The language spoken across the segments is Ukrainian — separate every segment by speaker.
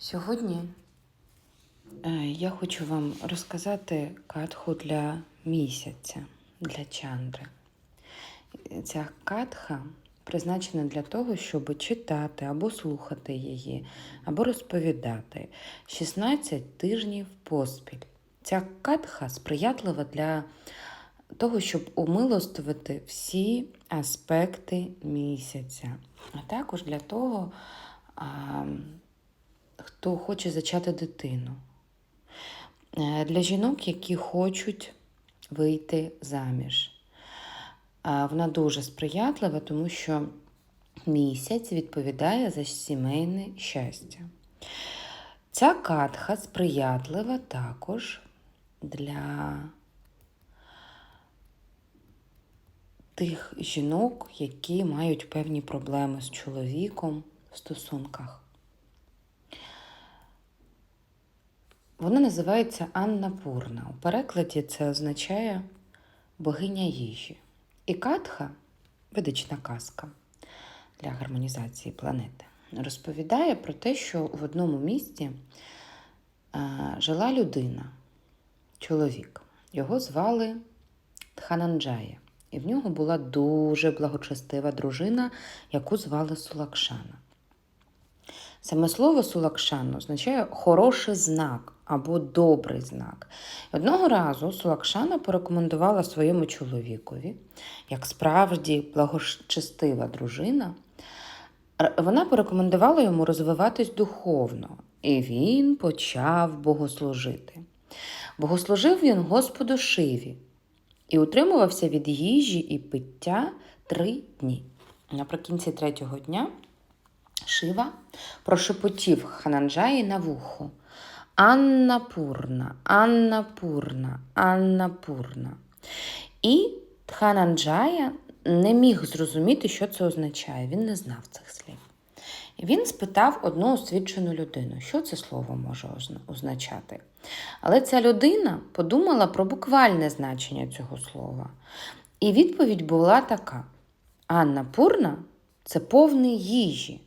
Speaker 1: Сьогодні е, я хочу вам розказати катху для місяця, для чандри. Ця катха призначена для того, щоб читати або слухати її, або розповідати 16 тижнів поспіль. Ця катха сприятлива для того, щоб умилостивити всі аспекти місяця, а також для того, хто хоче зачати дитину. Е, Для жінок, які хочуть вийти заміж. Вона дуже сприятлива, тому що місяць відповідає за сімейне щастя. Ця катха сприятлива також для тих жінок, які мають певні проблеми з чоловіком в стосунках. Вона називається Анна Пурна. У перекладі це означає богиня їжі. І Катха, ведична казка для гармонізації планети, розповідає про те, що в одному місті е, жила людина, чоловік. Його звали Тхананджая. І в нього була дуже благочестива дружина, яку звали Сулакшана. Саме слово Сулакшан означає хороший знак або добрий знак. Одного разу Сулакшана порекомендувала своєму чоловікові, як справді благочестива дружина, вона порекомендувала йому розвиватись духовно, і він почав богослужити. Богослужив він Господу Шиві і утримувався від їжі і пиття три дні. Наприкінці третього дня Шива прошепотів Хананджаї на вухо. Анна Пурна, Анна Пурна, Анна Пурна. І Тхананджая не міг зрозуміти, що це означає. Він не знав цих слів. Він спитав одну освічену людину, що це слово може означати. Але ця людина подумала про буквальне значення цього слова. І відповідь була така: Анна Пурна це повний їжі.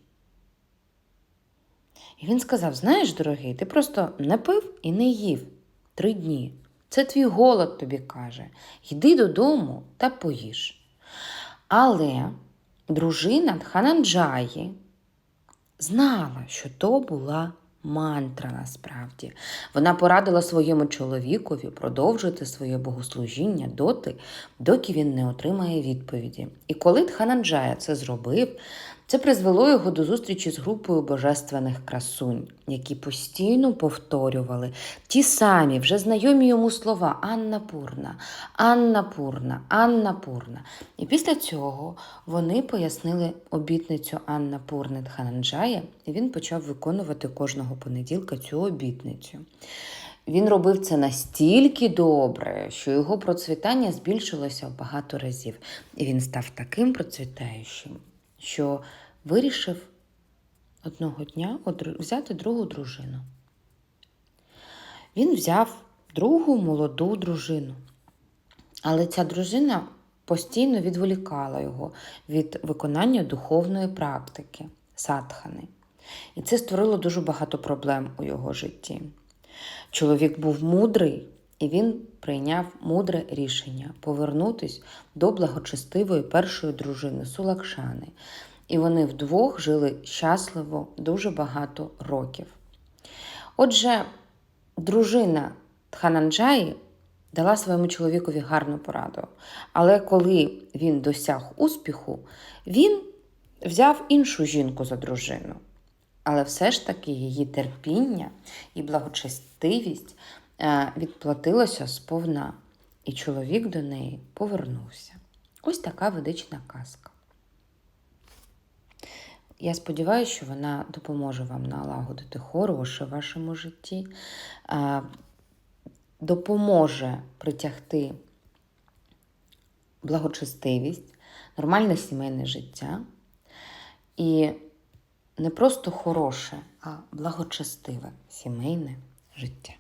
Speaker 1: І він сказав: Знаєш, дорогий, ти просто не пив і не їв три дні. Це твій голод тобі каже. Йди додому та поїж. Але дружина Тхананджаї знала, що то була мантра насправді. Вона порадила своєму чоловікові продовжити своє богослужіння доти, доки він не отримає відповіді. І коли Тхананджая це зробив, це призвело його до зустрічі з групою божественних красунь, які постійно повторювали ті самі вже знайомі йому слова Анна Пурна, Анна Пурна, Анна Пурна. І після цього вони пояснили обітницю Анна Пурни Дхананджая, і він почав виконувати кожного понеділка цю обітницю. Він робив це настільки добре, що його процвітання збільшилося в багато разів, і він став таким процвітаючим, що вирішив одного дня взяти другу дружину. Він взяв другу молоду дружину. Але ця дружина постійно відволікала його від виконання духовної практики садхани. І це створило дуже багато проблем у його житті. Чоловік був мудрий, і він прийняв мудре рішення повернутись до благочестивої першої дружини Сулакшани. І вони вдвох жили щасливо дуже багато років. Отже, дружина Тхананджаї дала своєму чоловікові гарну пораду. Але коли він досяг успіху, він взяв іншу жінку за дружину. Але все ж таки її терпіння і благочестивість відплатилося сповна, і чоловік до неї повернувся. Ось така ведична казка. Я сподіваюся, що вона допоможе вам налагодити хороше в вашому житті, е, допоможе притягти благочестивість, нормальне сімейне життя і не просто хороше, а благочестиве сімейне життя.